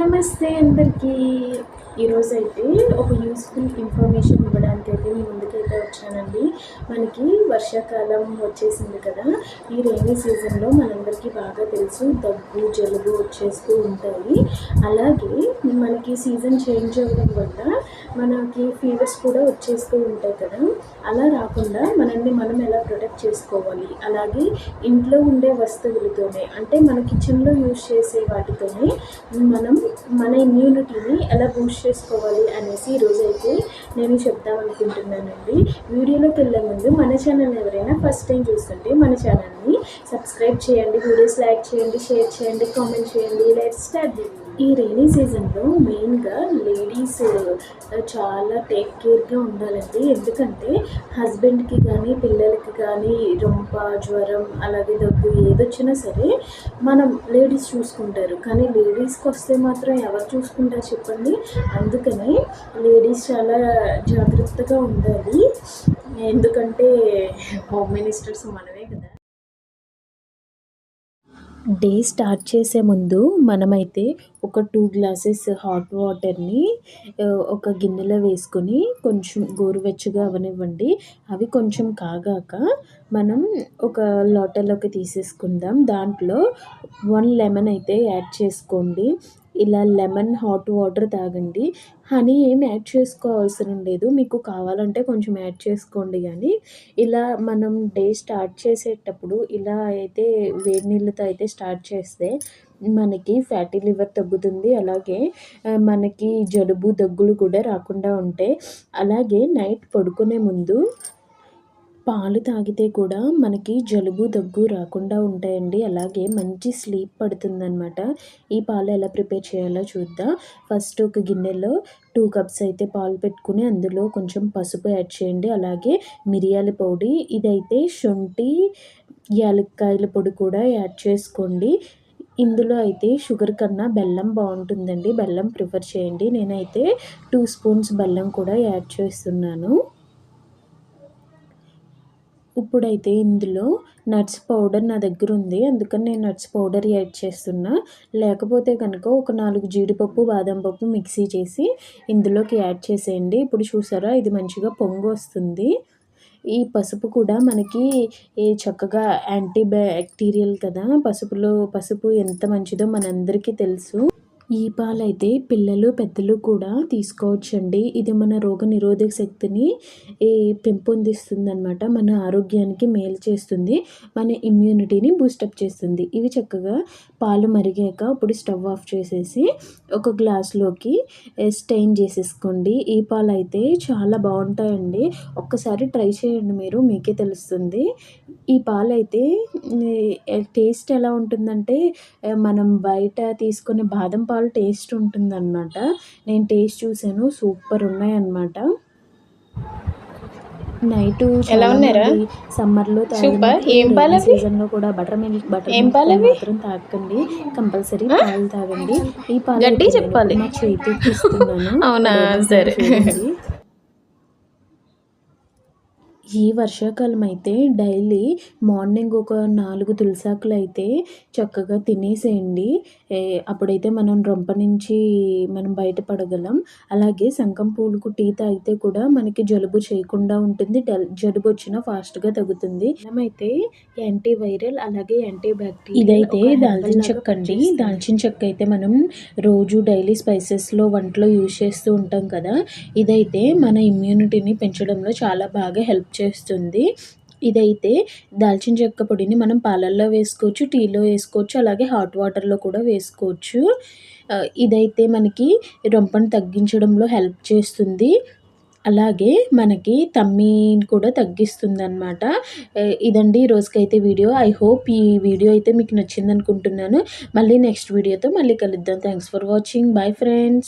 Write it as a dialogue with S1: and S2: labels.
S1: నమస్తే అందరికీ. ఈరోజు అయితే ఒక యూస్ఫుల్ ఇన్ఫర్మేషన్ ఇవ్వడానికి అయితే మీ ముందుకైతే వచ్చానండి. మనకి వర్షాకాలం వచ్చేసింది కదా ఈ రైనీ సీజన్లో మనందరికీ బాగా తెలుసు దగ్గు జలుబు వచ్చేస్తూ ఉంటాయి. అలాగే మనకి సీజన్ చేంజ్ అవ్వడం వల్ల మనకి ఫీవర్స్ కూడా వచ్చేస్తూ ఉంటాయి కదా. అలా రాకుండా మనల్ని మనం ఎలా ప్రొటెక్ట్ చేసుకోవాలి? అలాగే ఇంట్లో ఉండే వస్తువులతోనే అంటే మన కిచెన్లో యూజ్ చేసే వాటితోనే మనం మన ఇమ్యూనిటీని ఎలా బూస్ట్ చేసుకోవాలి అనేసి ఈరోజైతే అయితే నేను చెప్దాం అనుకుంటున్నానండి. వీడియోలోకి వెళ్ళే ముందు మన ఛానల్ ఎవరైనా ఫస్ట్ టైం చూస్తుంటే మన ఛానల్ని సబ్స్క్రైబ్ చేయండి వీడియోస్ లైక్ చేయండి షేర్ చేయండి కామెంట్ చేయండి. లైఫ్ స్టార్ట్ చేయండి ఈ రైనీ సీజన్లో మెయిన్గా లేడీస్ చాలా టేక్ కేర్గా ఉండాలండి. ఎందుకంటే హస్బెండ్కి కానీ పిల్లలకి కానీ రొంప జ్వరం అలాగే దగ్గు ఏదొచ్చినా సరే మనం లేడీస్ చూసుకుంటారు. కానీ లేడీస్కి వస్తే మాత్రం ఎవరు చూసుకుంటారు చెప్పండి? అందుకని లేడీస్ చాలా జాగ్రత్తగా ఉండాలి. ఎందుకంటే హోమ్ మినిస్టర్స్ మనమే డే స్టార్ట్ చేసే ముందు మనమైతే ఒక టూ గ్లాసెస్ హాట్ వాటర్ని ఒక గిన్నెలో వేసుకొని కొంచెం గోరువెచ్చగా అవనివ్వండి. అవి కొంచెం కాగాక మనం ఒక లోటలోకి తీసేసుకుందాం. దాంట్లో వన్ లెమన్ అయితే యాడ్ చేసుకోండి. ఇలా లెమన్ హాట్ వాటర్ తాగండి. హనీ ఏం యాడ్ చేసుకోవాల్సిన లేదు. మీకు కావాలంటే కొంచెం యాడ్ చేసుకోండి కానీ ఇలా మనం డే స్టార్ట్ చేసేటప్పుడు ఇలా అయితే వేడి నీళ్ళతో అయితే స్టార్ట్ చేస్తే మనకి ఫ్యాటీ లివర్ తగ్గుతుంది. అలాగే మనకి జలుబు దగ్గులు కూడా రాకుండా ఉంటాయి అలాగే నైట్ పడుకునే ముందు పాలు తాగితే కూడా మనకి జలుబు దగ్గు రాకుండా ఉంటాయండి. అలాగే మంచి స్లీప్ పడుతుందనమాట ఈ పాలు ఎలా ప్రిపేర్ చేయాలో చూద్దాం. ఫస్ట్ ఒక గిన్నెలో టూ కప్స్ అయితే పాలు పెట్టుకుని అందులో కొంచెం పసుపు యాడ్ చేయండి. అలాగే మిరియాల పొడి ఇదైతే శొంఠి యాలక్కాయల పొడి కూడా యాడ్ చేసుకోండి. ఇందులో అయితే షుగర్ కన్నా బెల్లం బాగుంటుందండి. బెల్లం ప్రిఫర్ చేయండి. నేనైతే టూ స్పూన్స్ బెల్లం కూడా యాడ్ చేస్తున్నాను. ఇప్పుడైతే ఇందులో నట్స్ పౌడర్ నా దగ్గర ఉంది. అందుకని నేను నట్స్ పౌడర్ యాడ్ చేస్తున్నా. లేకపోతే కనుక ఒక నాలుగు జీడిపప్పు బాదం పప్పు మిక్సీ చేసి ఇందులోకి యాడ్ చేసేయండి. ఇప్పుడు చూసారా ఇది మంచిగా పొంగు వస్తుంది. ఈ పసుపు కూడా మనకి చక్కగా యాంటీ బ్యాక్టీరియల్ కదా. పసుపులో పసుపు ఎంత మంచిదో మనందరికీ తెలుసు. ఈ పాలైతే పిల్లలు పెద్దలు కూడా తీసుకోవచ్చండి. ఇది మన రోగ నిరోధక శక్తిని పెంపొందిస్తుంది అనమాట మన ఆరోగ్యానికి మేలు చేస్తుంది మన ఇమ్యూనిటీని బూస్టప్ చేస్తుంది. ఇవి చక్కగా పాలు మరిగాక ఇప్పుడు స్టవ్ ఆఫ్ చేసేసి ఒక గ్లాస్లోకి స్టెయిన్ చేసేసుకోండి. ఈ పాలు అయితే చాలా బాగుంటాయండి. ఒక్కసారి ట్రై చేయండి మీరు మీకే తెలుస్తుంది. ఈ పాలు అయితే టేస్ట్ ఎలా ఉంటుందంటే మనం బయట తీసుకునే బాదం పాలు పాలు టేస్ట్ ఉంటుందన్నమాట. నేను టేస్ట్ చూసాను సూపర్ ఉన్నాయన్నమాట. నైట్ ఎలా ఉన్నారా? సమ్మర్లో పాలు సీజన్లో కూడా బటర్ మిల్క్ బటర్ ఏం మాత్రం తాగండి కంపల్సరీ పాలు తాగండి. ఈ పాలు చెప్పాలి. మా చేతికి ఇస్తున్నాను. అవునా? సరే. ఈ వర్షాకాలం అయితే డైలీ మార్నింగ్ ఒక నాలుగు తులసాకులు అయితే చక్కగా తినేసేయండి. అప్పుడైతే మనం రొంప నుంచి మనం బయటపడగలం అలాగే సంకం పూలకు టీ తాగితే కూడా మనకి జలుబు చేయకుండా ఉంటుంది. జలుబు వచ్చినా ఫాస్ట్గా తగ్గుతుంది. మనమైతే యాంటీ వైరల్ అలాగే యాంటీ బ్యాక్టీరియల్ ఇదైతే దాల్చిన చెక్క అండి. దాల్చిన చెక్క అయితే మనం రోజు డైలీ స్పైసెస్లో వంటలో యూజ్ చేస్తూ ఉంటాం కదా. ఇదైతే మన ఇమ్యూనిటీని పెంచడంలో చాలా బాగా హెల్ప్ చేస్తుంది. ఇదైతే దాల్చిన చెక్క పొడిని మనం పాలల్లో వేసుకోవచ్చు టీలో వేసుకోవచ్చు అలాగే హాట్ వాటర్లో కూడా వేసుకోవచ్చు. ఇదైతే మనకి రొంపను తగ్గించడంలో హెల్ప్ చేస్తుంది. అలాగే మనకి తమ్మిని కూడా తగ్గిస్తుంది అనమాట ఇదండి ఈ రోజుకైతే వీడియో. ఐ హోప్ ఈ వీడియో అయితే మీకు నచ్చింది అనుకుంటున్నాను మళ్ళీ నెక్స్ట్ వీడియోతో మళ్ళీ కలుద్దాం. Thanks for watching. Bye friends.